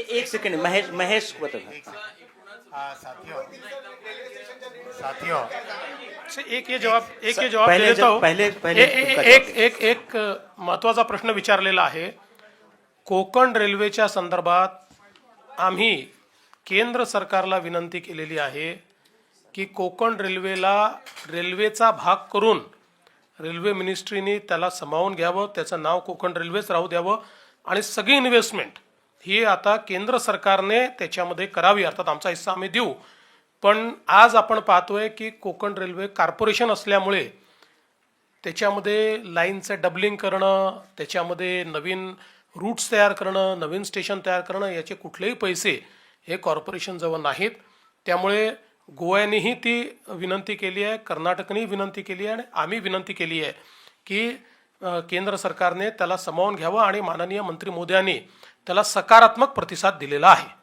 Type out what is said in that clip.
एक सेकंड महेश महेश साथियों. एक ये जवाब एक ये जवाब पहले देता जब- हूं. पहले- पहले ए- ए- उसका एक एक एक महत्त्वाचा प्रश्न विचारलेला आहे. कोकण रेल्वेच्या संदर्भात आम्ही केंद्र सरकारला विनंती केलेली आहे की कोकण रेल्वेला रेल्वेचा भाग करून रेल्वे मिनिस्ट्रीने त्याला समावून घ्यावं त्याचं नाव कोकण रेल्वेच राहू द्यावं आणि सगळी इन्व्हेस्टमेंट ही आता केंद्र सरकारने त्याच्यामध्ये करावी अर्थात आमचा हिस्सा आम्ही देऊ. पण आज आपण पाहतोय की कोकण रेल्वे कॉर्पोरेशन असल्यामुळे त्याच्यामध्ये लाईनचं डबलिंग करणं त्याच्यामध्ये नवीन रूट्स तयार करणं नवीन स्टेशन तयार करणं याचे कुठलेही पैसे हे कॉर्पोरेशनजवळ नाहीत. त्यामुळे गोव्यानेही ती विनंती केली आहे कर्नाटकनेही विनंती केली आहे आणि आम्ही विनंती केली आहे की केंद्र सरकारने त्याला समावून घ्यावं आणि माननीय मंत्री मोदयांनी त्याला सकारात्मक प्रतिसाद दिलेला आहे.